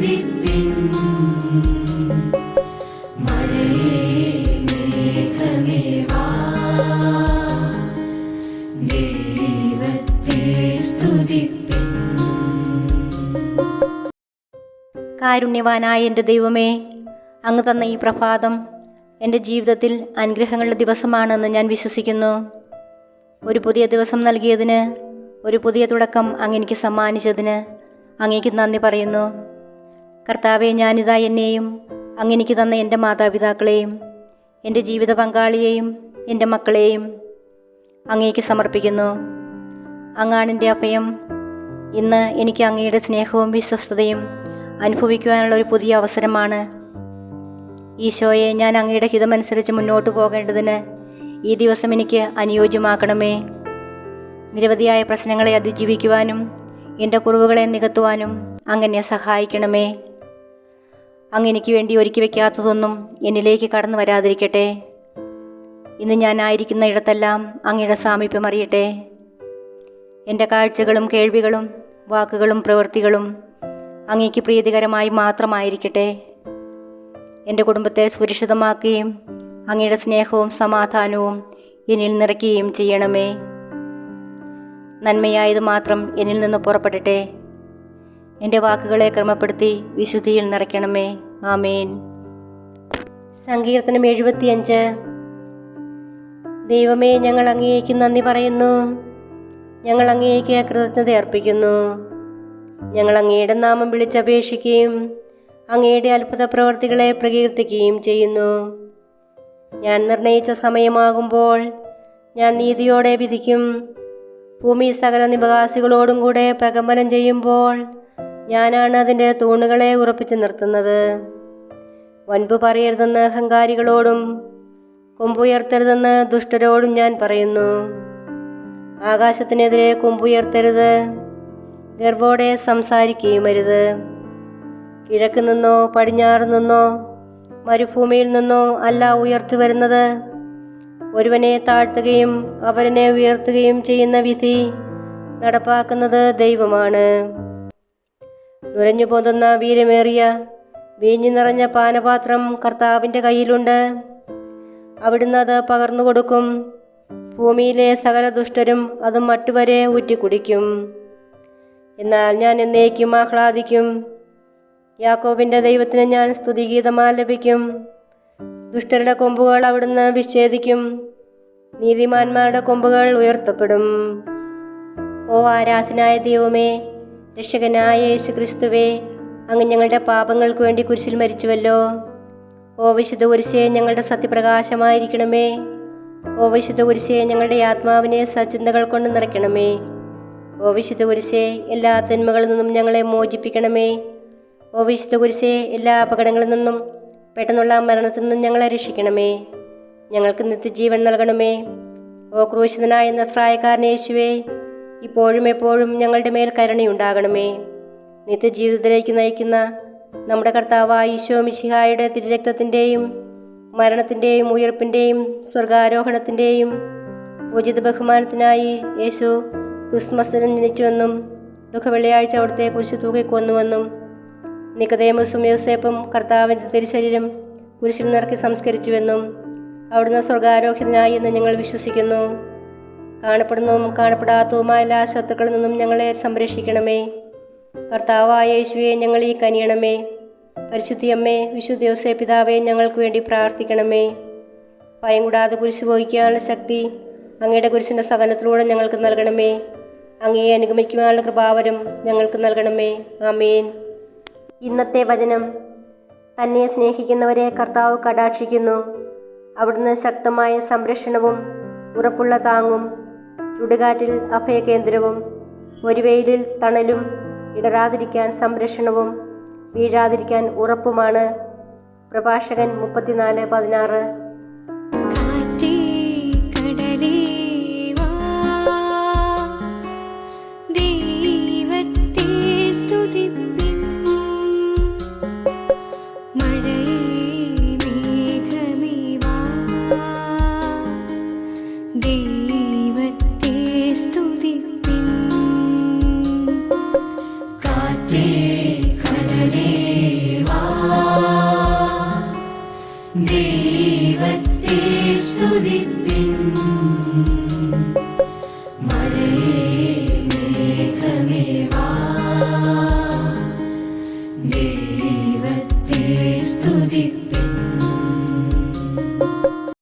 സ്തുതിപ്പിൻ കാരുണ്യവാനായ എന്റെ ദൈവമേ അങ്ങ് തന്ന ഈ പ്രഭാതം എന്റെ ജീവിതത്തിൽ അനുഗ്രഹങ്ങളുടെ ദിവസമാണെന്ന് ഞാൻ വിശ്വസിക്കുന്നു. ഒരു പുതിയ ദിവസം നൽകിയതിന് ഒരു പുതിയ തുടക്കം അങ്ങെനിക്ക് സമ്മാനിച്ചതിന് അങ്ങേക്ക് നന്ദി പറയുന്നു. കർത്താവെ ഞാനിതാ എന്നെയും അങ്ങനെക്ക് തന്ന എന്റെ മാതാപിതാക്കളെയും എന്റെ ജീവിത പങ്കാളിയെയും എന്റെ മക്കളെയും അങ്ങേക്ക് സമർപ്പിക്കുന്നു. അങ്ങാണെന്റെ അഭയം ഇന്ന് എനിക്ക് അങ്ങയുടെ സ്നേഹവും വിശ്വസ്തതയും അനുഭവിക്കുവാനുള്ള ഒരു പുതിയ അവസരമാണ്. ഈശോയെ ഞാൻ അങ്ങയുടെ ഹിതമനുസരിച്ച് മുന്നോട്ട് പോകേണ്ടതിന് ഈ ദിവസം എനിക്ക് അനുയോജ്യമാക്കണമേ. നിരവധിയായ പ്രശ്നങ്ങളെ അതിജീവിക്കുവാനും എന്റെ കുറവുകളെ നികത്തുവാനും അങ്ങനെ സഹായിക്കണമേ. അങ്ങ് എനിക്ക് വേണ്ടി ഒരുക്കി വയ്ക്കാത്തതൊന്നും എന്നിലേക്ക് കടന്നു വരാതിരിക്കട്ടെ. ഇന്ന് ഞാനായിരിക്കുന്ന ഇടത്തെല്ലാം അങ്ങയുടെ സാമീപ്യം അറിയട്ടെ. എന്റെ കാഴ്ചകളും കേൾവികളും വാക്കുകളും പ്രവൃത്തികളും അങ്ങേക്ക് പ്രീതികരമായി മാത്രമായിരിക്കട്ടെ. എന്റെ കുടുംബത്തെ സുരക്ഷിതമാക്കുകയും അങ്ങയുടെ സ്നേഹവും സമാധാനവും എന്നിൽ നിറയ്ക്കുകയും ചെയ്യണമേ. നന്മയായത് മാത്രം എന്നിൽ നിന്ന് പുറപ്പെടട്ടെ. എന്റെ വാക്കുകളെ ക്രമപ്പെടുത്തി വിശുദ്ധിയിൽ നിറയ്ക്കണമേ. ആമേൻ. സങ്കീർത്തനം എഴുപത്തിയഞ്ച്. ദൈവമേ ഞങ്ങൾ അങ്ങേക്ക് നന്ദി പറയുന്നു. ഞങ്ങൾ അങ്ങേക്ക് കൃതജ്ഞത അർപ്പിക്കുന്നു. ഞങ്ങൾ അങ്ങയുടെ നാമം വിളിച്ചപേക്ഷിക്കുകയും അങ്ങയുടെ അത്ഭുത പ്രവർത്തികളെ പ്രകീർത്തിക്കുകയും ചെയ്യുന്നു. ഞാൻ നിർണയിച്ച സമയമാകുമ്പോൾ ഞാൻ നീതിയോടെ വിധിക്കും. ഭൂമി സകല നിവകാസികളോടും കൂടെ പ്രകമ്പനം ചെയ്യുമ്പോൾ ഞാനാണ് അതിന്റെ തൂണുകളെ ഉറപ്പിച്ചു നിർത്തുന്നത്. വൻപു പറയരുതെന്ന് അഹങ്കാരികളോടും കൊമ്പുയർത്തരുതെന്ന് ദുഷ്ടരോടും ഞാൻ പറയുന്നു. ആകാശത്തിനെതിരെ കൊമ്പുയർത്തരുത്. ഗർഭോടെ സംസാരിക്കുകയും അരുത് കിഴക്ക് നിന്നോ പടിഞ്ഞാറ് നിന്നോ മരുഭൂമിയിൽ നിന്നോ അല്ല ഉയർത്തു വരുന്നത്. ഒരുവനെ താഴ്ത്തുകയും അവരനെ ഉയർത്തുകയും ചെയ്യുന്ന വിധി നടപ്പാക്കുന്നത് ദൈവമാണ്. നുരഞ്ഞു പൊതുന്ന വീരമേറിയ വീഞ്ഞു നിറഞ്ഞ പാനപാത്രം കർത്താവിന്റെ കയ്യിലുണ്ട്. അവിടുന്ന് അത് പകർന്നു കൊടുക്കും. ഭൂമിയിലെ സകല ദുഷ്ടരും അത് മട്ടുവരെ ഊറ്റിക്കുടിക്കും. എന്നാൽ ഞാൻ എന്നേക്കും ആഹ്ലാദിക്കും. യാക്കോബിന്റെ ദൈവത്തിന് ഞാൻ സ്തുതിഗീതമാലപിക്കും ദുഷ്ടരുടെ കൊമ്പുകൾ അവിടുന്ന് വിച്ഛേദിക്കും. നീതിമാന്മാരുടെ കൊമ്പുകൾ ഉയർത്തപ്പെടും. ഓ ആരാധനായ ദൈവമേ രക്ഷകനായ യേശു ക്രിസ്തുവേ അങ്ങ് ഞങ്ങളുടെ പാപങ്ങൾക്ക് വേണ്ടി കുരിശിൽ മരിച്ചുവല്ലോ. ഓ വിശുദ്ധ കുരിശേ ഞങ്ങളുടെ സത്യപ്രകാശമായിരിക്കണമേ. ഓ വിശുദ്ധ കുരിശേ ഞങ്ങളുടെ ആത്മാവിനെ സച്ചിന്തകൾ കൊണ്ട് നിറയ്ക്കണമേ. ഓ വിശുദ്ധ കുരിശേ എല്ലാ തിന്മകളിൽ നിന്നും ഞങ്ങളെ മോചിപ്പിക്കണമേ. ഓ വിശുദ്ധ കുരിശേ എല്ലാ അപകടങ്ങളിൽ നിന്നും പെട്ടെന്നുള്ള മരണത്തിൽ നിന്നും ഞങ്ങളെ രക്ഷിക്കണമേ. ഞങ്ങൾക്ക് നിത്യജീവൻ നൽകണമേ. ഓ ക്രൂശിതനായ നസ്രായക്കാരൻ യേശുവേ ഇപ്പോഴും എപ്പോഴും ഞങ്ങളുടെ മേൽ കരുണയുണ്ടാകണമേ. നിത്യജീവിതത്തിലേക്ക് നയിക്കുന്ന നമ്മുടെ കർത്താവായ ഈശോ മിശിഹായുടെ തിരുരക്തത്തിന്റെയും മരണത്തിന്റെയും ഉയർപ്പിന്റെയും സ്വർഗാരോഹണത്തിന്റെയും ഉചിത ബഹുമാനത്തിനായി യേശു ക്രിസ്മസിന് ജനിച്ചുവെന്നും ദുഃഖവെള്ളിയാഴ്ച അവിടുത്തെ കുരിശു തൂക്കിക്കൊന്നുവെന്നും നിക്കതേമസും യോസേപ്പും കർത്താവിന്റെ തിരുശരീരം കുരിശിൽ നിറക്കി സംസ്കരിച്ചുവെന്നും അവിടുന്ന് സ്വർഗാരോഹിതനായി എന്ന് ഞങ്ങൾ വിശ്വസിക്കുന്നു. കാണപ്പെടുന്നതും കാണപ്പെടാത്തതുമായ എല്ലാ ശത്രുക്കളിൽ നിന്നും ഞങ്ങളെ സംരക്ഷിക്കണമേ. കർത്താവായ യേശുവെ ഞങ്ങൾ ഈ കനിയണമേ. പരിശുദ്ധിയമ്മേ വിശുദ്ധ പിതാവേ ഞങ്ങൾക്ക് വേണ്ടി പ്രാർത്ഥിക്കണമേ. ഭയം കൂടാതെ കുരിശ് വഹിക്കാനുള്ള ശക്തി അങ്ങയുടെ കുരിശിന്റെ സഹനത്തിലൂടെ ഞങ്ങൾക്ക് നൽകണമേ. അങ്ങയെ അനുഗമിക്കുവാനുള്ള കൃപാവരം ഞങ്ങൾക്ക് നൽകണമേ. ആമേൻ. ഇന്നത്തെ വചനം. തന്നെ സ്നേഹിക്കുന്നവരെ കർത്താവ് കടാക്ഷിക്കുന്നു. അവിടുന്ന് ശക്തമായ സംരക്ഷണവും ഉറപ്പുള്ള താങ്ങും ചുടുകാറ്റിൽ അഭയകേന്ദ്രവും ഒരു വെയിലിൽ തണലും ഇടരാതിരിക്കാൻ സംരക്ഷണവും വീഴാതിരിക്കാൻ ഉറപ്പുമാണ്. പ്രഭാഷകൻ മുപ്പത്തിനാല് പതിനാറ്. ദൈവത്തെ സ്തുതിപ്പിൻ